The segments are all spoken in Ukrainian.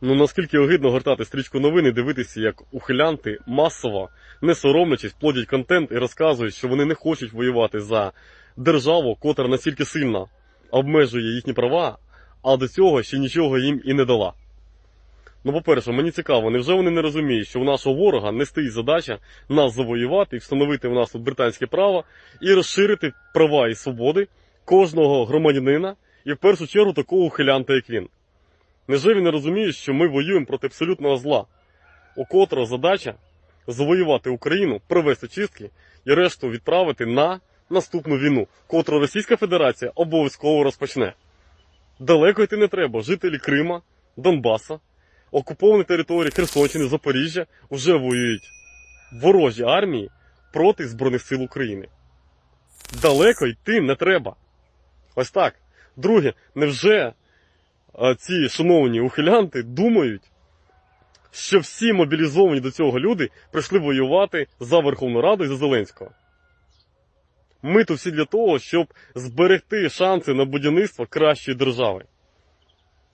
Ну наскільки огидно гортати стрічку новин і дивитися, як ухилянти масово, не соромлячись, плодять контент і розказують, що вони не хочуть воювати за державу, котра настільки сильно обмежує їхні права, а до цього ще нічого їм і не дала. Ну, по-перше, мені цікаво, невже вони не розуміють, що у нашого ворога не стоїть задача нас завоювати і встановити в нас тут британське право і розширити права і свободи кожного громадянина і в першу чергу такого ухилянта, як він. Невже він не розуміє, що ми воюємо проти абсолютного зла, у котрого задача завоювати Україну, провести чистки і решту відправити на наступну війну, котру Російська Федерація обов'язково розпочне. Далеко йти не треба. Жителі Крима, Донбаса, окуповані території Херсонщини, Запоріжжя вже воюють ворожі армії проти Збройних сил України. Далеко йти не треба. Ось так. Друге, невже ці шановні ухилянти думають, що всі мобілізовані до цього люди прийшли воювати за Верховну Раду і за Зеленського? Ми тут всі для того, щоб зберегти шанси на будівництво кращої держави.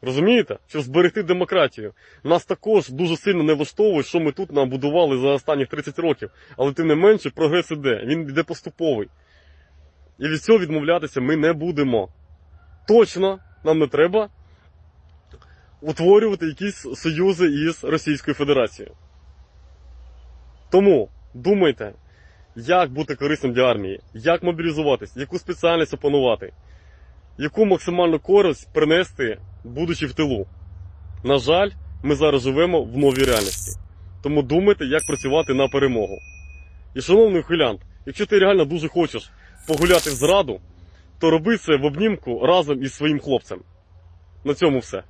Розумієте? Щоб зберегти демократію. Нас також дуже сильно не влаштовує, що ми тут набудували за останні 30 років. Але тим не менше прогрес іде. Він йде поступовий. І від цього відмовлятися ми не будемо. Точно нам не треба утворювати якісь союзи із Російською Федерацією. Тому думайте, як бути корисним для армії, як мобілізуватись, яку спеціальність опанувати, яку максимальну користь принести, будучи в тилу. На жаль, ми зараз живемо в новій реальності. Тому думайте, як працювати на перемогу. І, шановний ухилянт, якщо ти реально дуже хочеш погуляти в зраду, то роби це в обнімку разом із своїм хлопцем. На цьому все.